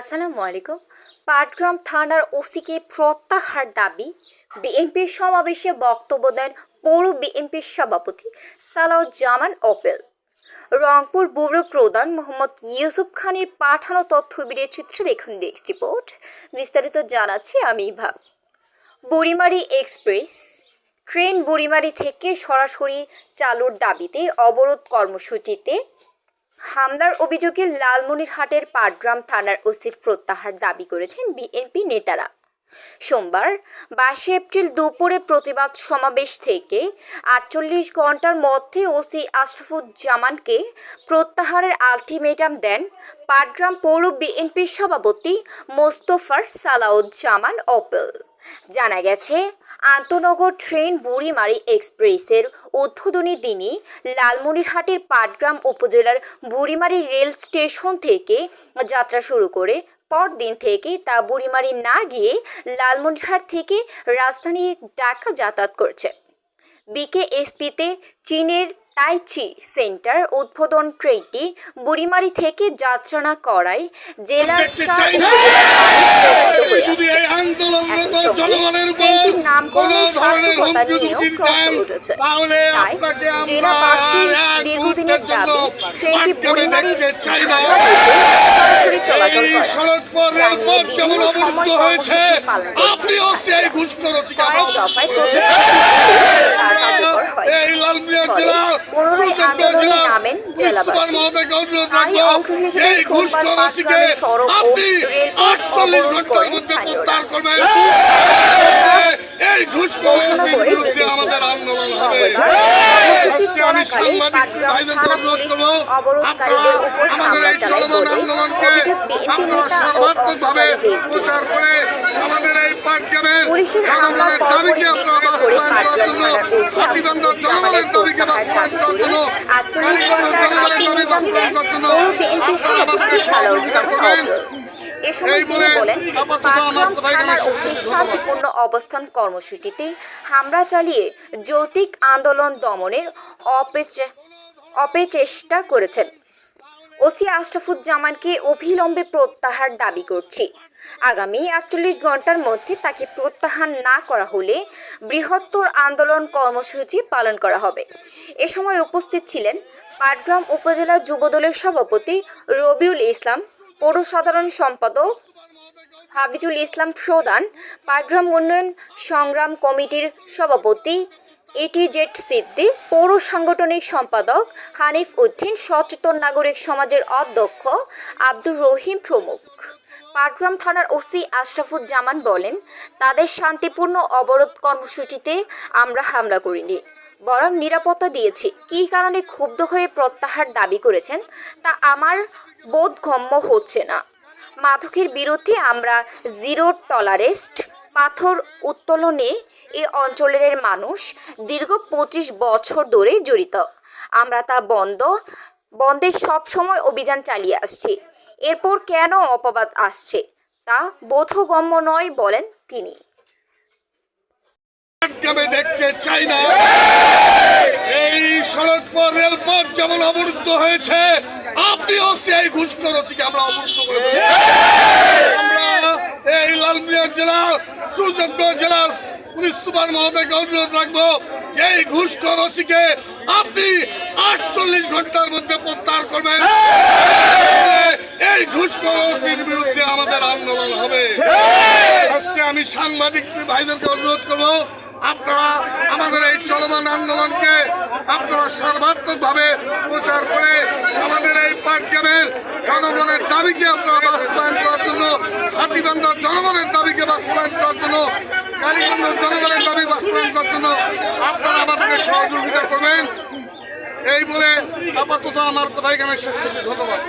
আসসালামু আলাইকুম। পাটগ্রাম থানার ওসিকে প্রত্যাহার দাবি, বিএনপির সমাবেশে বক্তব্য দেন পৌর বিএনপির সভাপতি সালাউজ্জামান ওপেল রংপুর ব্যুরো প্রধান মোহাম্মদ ইউসুফ খানের পাঠানো তথ্য চিত্রে দেখুন নেক্সট রিপোর্ট। বিস্তারিত জানাচ্ছি আমি ভাব বুড়িমারি এক্সপ্রেস, ট্রেন বুড়িমারি থেকে সরাসরি চালুর দাবিতে অবরোধ কর্মসূচিতে হামলার অভিযোগে লালমনিরহাটের পাটগ্রাম থানার ওসির প্রত্যাহার দাবি করেছেন বিএনপি নেতারা। সোমবার বাইশে এপ্রিল দুপুরে প্রতিবাদ সমাবেশ থেকে আটচল্লিশ ঘণ্টার মধ্যে ওসি আশরাফুজ্জামানকে প্রত্যাহারের আলটিমেটাম দেন পাটগ্রাম পৌর বিএনপির সভাপতি মোস্তফার সালাউজ্জামান অপেল। জানা গেছে আন্তনগর ট্রেন বুড়িমারি এক্সপ্রেসের উদ্বোধনী দিনই লালমনিরহাটের পাটগ্রাম উপজেলার বুড়িমারি রেল স্টেশন থেকে যাত্রা শুরু করে পরদিন থেকে তা বুড়িমারি না গিয়ে লালমনিরহাট থেকে রাজধানী ঢাকা যাতায়াত করছে। বিকেএসপিতে চীনের টাইচি সেন্টার উদ্বোধন ট্রেনটি বুড়িমারি থেকে যাত্রা করায় জেলার ট্রেনটির নামকরণের সার্থকতা নিয়েও প্রশ্ন উঠেছে। তাই জেলাবাসীর দীর্ঘদিনের দাবি ট্রেনটি বুড়িমারির সরাসরি চলাচল করে জানিয়ে বিভিন্ন সময় কর্মসূচি পালন করছে। কয়েক দফায় প্রতিশ্রুতি কার্যকর হয় আন্দোলনে নামেন জেলাবাসী তারই অংশ হিসেবে সোমবার পাটগ্রামের সড়ক ও রেলপথ অবরোধ করেন স্থানীয়রা। ঘোষণা করে বিএনপি কর্মসূচি চলাকালে পাটগ্রাম থানা পুলিশ অবরোধকারীদের উপর হামলা চালায় বলে অভিযোগ বিএনপি নেতা ও অংশগ্রহীদেরকে পুলিশের হামলার পরপরই বিক্ষোভ করে পাটগ্রাম থানার ওসি প্রত্যাহার দাবি করে আটচল্লিশ ঘণ্টার দেন পৌর বিএনপির সভাপতি সালাউজ্জামান এ সময় তিনি বলেন পাটগ্রাম থানার ওসি শান্তিপূর্ণ অবস্থান কর্মসূচিতে হামলা চালিয়ে যৌতিক আন্দোলন দমনের অপেচে- অপচেষ্টা করেছেন। ওসি আশরাফুজ্জামানকে অবিলম্বে প্রত্যাহার দাবি করছি। আগামী আটচল্লিশ ঘণ্টার মধ্যে তাকে প্রত্যাহার না করা হলে বৃহত্তর আন্দোলন কর্মসূচি পালন করা হবে। এ সময় উপস্থিত ছিলেন পাটগ্রাম উপজেলা যুবদলের সভাপতি রবিউল ইসলাম, পৌর সাধারণ সম্পাদক হাফিজুল ইসলাম প্রধান, পাটগ্রাম উন্নয়ন সংগ্রাম কমিটির সভাপতি এটি জেড সিদ্দি পৌর সাংগঠনিক সম্পাদক হানিফ উদ্দিন, সচেতন নাগরিক সমাজের অধ্যক্ষ আব্দুর রহিম প্রমুখ। পাটগ্রাম থানার ওসি আশরাফুজ্জামান বলেন, তাদের শান্তিপূর্ণ অবরোধ কর্মসূচিতে আমরা হামলা করিনি। বরং নিরাপত্তা দিয়েছি। কী কারণে ক্ষুব্ধ হয়ে প্রত্যাহার দাবি করেছেন, তা আমার বোধগম্য হচ্ছে না। মাদকের বিরুদ্ধে আমরা জিরো টলারেস্ট পাথর উত্তোলনে এ অঞ্চলের মানুষ দীর্ঘ পঁচিশ বছর ধরে জড়িত। আমরা তা বন্ধ, বন্ধে সব সময় অভিযান চালিয়ে আসছি। এরপর কেন অপবাদ আসছে? তা বোধগম্য নয় বলেন তিনি। দেখতে চাই না। এই সড়ক পথ রেলপথ যেমন অবরুদ্ধ হয়েছে, আপনিও সেই ঘুষখরচিকে আমরা অবরুদ্ধ করে আমরা এই লালমিয়া জেলা, সুযোগ্য জেলা, পুলিশ সুপার মহোদয়কে অনুরোধ রাখব, এই ঘুষখরচিকে আপনি আটচল্লিশ ঘণ্টার মধ্যে প্রত্যাহার করবেন। এই ঘুষখরচির বিরুদ্ধে আমাদের আন্দোলন হবে। আজকে আমি সাংবাদিক ভাইদেরকে অনুরোধ করব আপনারা আমাদের এই চলমান আন্দোলনকে আপনারা সর্বাত্মক ভাবে প্রচার করে আমাদের এই পাটগ্রামের জনগণের দাবিকে আপনারা বাস্তবায়ন করার জন্য হাতিবান্ধার জনগণের দাবিকে বাস্তবায়ন করার জন্য কালীগঞ্জের জনগণের দাবি বাস্তবায়ন করার জন্য আপনারা আমাদেরকে সহযোগিতা করবেন। এই বলে আপাতত আমার কথা এখানে শেষ করছি। ধন্যবাদ।